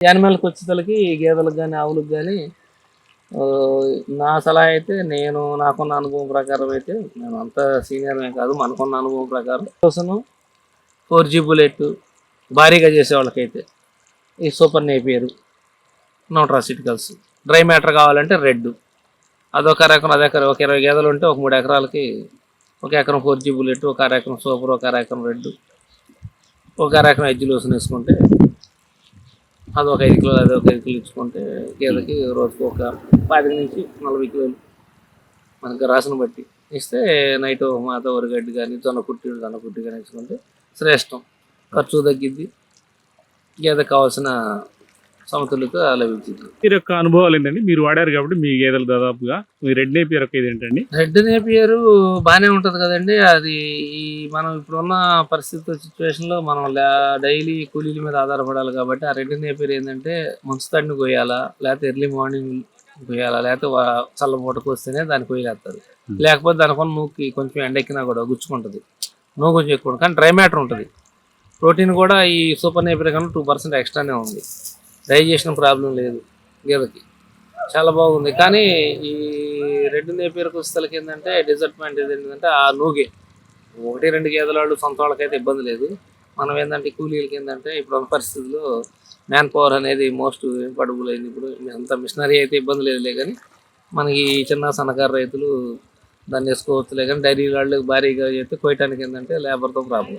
యానిమల్కి వచ్చేసరికి గేదెలకు కానీ ఆవులకు కానీ నా సలహా అయితే నేను నాకున్న అనుభవం ప్రకారం అయితే నేను అంత సీనియర్ కాదు మనకున్న అనుభవం ప్రకారం కోసం ఫోర్ జీ బుల్లెట్ భారీగా చేసే వాళ్ళకైతే ఈ సూపర్ నేపియర్ నోట్రాసిటికల్స్. డ్రై మ్యాటర్ కావాలంటే రెడ్. అదొక రకం అదొక ఒక ఇరవై గేదెలు ఉంటే ఒక మూడు ఎకరాలకి ఒక ఎకరం ఫోర్ జీ బుల్లెట్ ఒక అర ఎకరం సూపర్ ఒక అర ఎకరం రెడ్. ఒక అర ఎకరం ఎజ్జి లూసన్ వేసుకుంటే అది ఒక ఐదు కిలోలు అది ఒక ఐదు కిలో ఇచ్చుకుంటే గేదెకి రోజుకి ఒక పాతిక నుంచి నలభై కిలోలు మనకి రాసిన బట్టి ఇస్తే నైట్ మాత వరిగడ్డి కానీ జొన్న కుట్టి జొన్న కుట్టి కానీ ఇచ్చుకుంటే శ్రేష్టం. ఖర్చు తగ్గిద్ది. గేదె కావాల్సిన సమతుల్యత లభించింది మీరు యొక్క అనుభవాలు ఏంటండి? మీరు వాడారు కాబట్టి మీ గేదెలు దాదాపుగా మీ రెడ్ నేపియర్ యొక్క ఇది ఏంటండి రెడ్ నేపియర్ బాగానే ఉంటుంది కదండి. అది ఈ మనం ఇప్పుడున్న పరిస్థితి సిచ్యువేషన్లో మనం డైలీ కూలీల మీద ఆధారపడాలి కాబట్టి ఆ రెడ్ నేపియర్ ఏంటంటే మంచుతాడిని కొయ్యాలా లేకపోతే ఎర్లీ మార్నింగ్ కొయ్యాలా లేకపోతే చల్లపూటకు వస్తేనే దాన్ని కొయ్యలేస్తారు లేకపోతే దానికొన్న నూకి కొంచెం ఎండెక్కినా కూడా గుచ్చుకుంటుంది. నూగు కొంచెం ఎక్కువ. కానీ డ్రై మ్యాటర్ ఉంటుంది. ప్రోటీన్ కూడా ఈ సూపర్ నేపియర్ కన్నా టూ పర్సెంట్ ఎక్స్ట్రానే ఉంది. డైజెషన్ ప్రాబ్లం లేదు గేదెకి. చాలా బాగుంది. కానీ ఈ రెండు నేపేరు కుస్తలకి ఏంటంటే డిసడ్వాంటేజ్ ఏంటంటే ఆ నూగే. ఒకటి రెండు గేదెల వాళ్ళు సొంత వాళ్ళకైతే ఇబ్బంది లేదు. మనం ఏంటంటే కూలీలకి ఏంటంటే ఇప్పుడు పరిస్థితుల్లో మ్యాన్ పవర్ అనేది మోస్ట్ ఇంపార్టబుల్ అయింది ఇప్పుడు. అంత మిషనరీ అయితే ఇబ్బంది లేదులే కానీ మనకి ఈ చిన్న సన్నకారు రైతులు దాన్ని వేసుకోవచ్చులే కానీ డైరీ వాళ్ళకి భారీగా చేస్తే కోయటానికి ఏంటంటే లేబర్తో ప్రాబ్లం